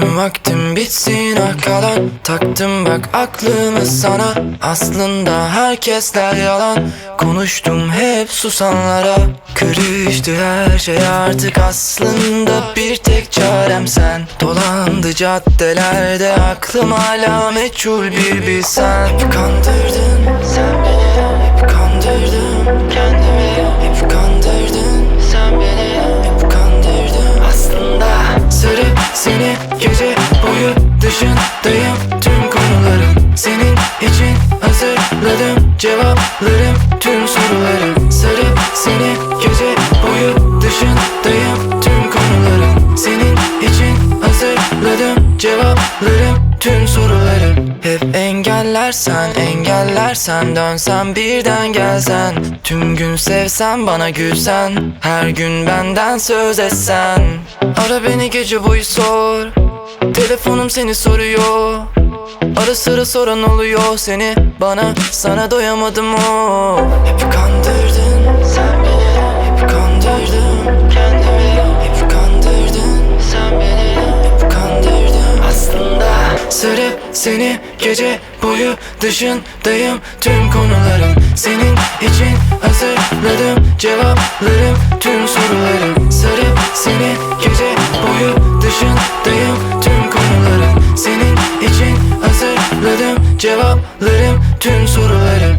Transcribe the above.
yalan Taktım bak aklımı sana. Aslında herkesler yalan. Konuştum hep susanlara. Karıştı her şey artık aslında Bir tek çarem sen. Dolandı caddelerde aklım hala meçhul bir bilsen. Hep kandırdın dışındayım Tüm konuların senin için hazırladım Cevaplarım tüm sorularım Sarıp seni gece boyu dışındayım Tüm konuların senin için hazırladım Cevaplarım tüm sorularım Hep engellersen engellersen Dönsen birden gelsen. Tüm gün sevsen bana gülsen. Her gün benden söz etsen. Ara beni gece boyu sor Telefonum seni soruyor. Ara sıra soran oluyor seni. Bana sana doyamadım o. Hep kandırdın. Sen beni. Hep kandırdım kendimi. Hep kandırdın. Sen beni. Hep kandırdın. Aslında Sarıp seni gece boyu dışındayım. Tüm konularım senin için hazırladım. Cevaplarım tüm sorularım Sarıp seni Cevaplarım tüm sorularım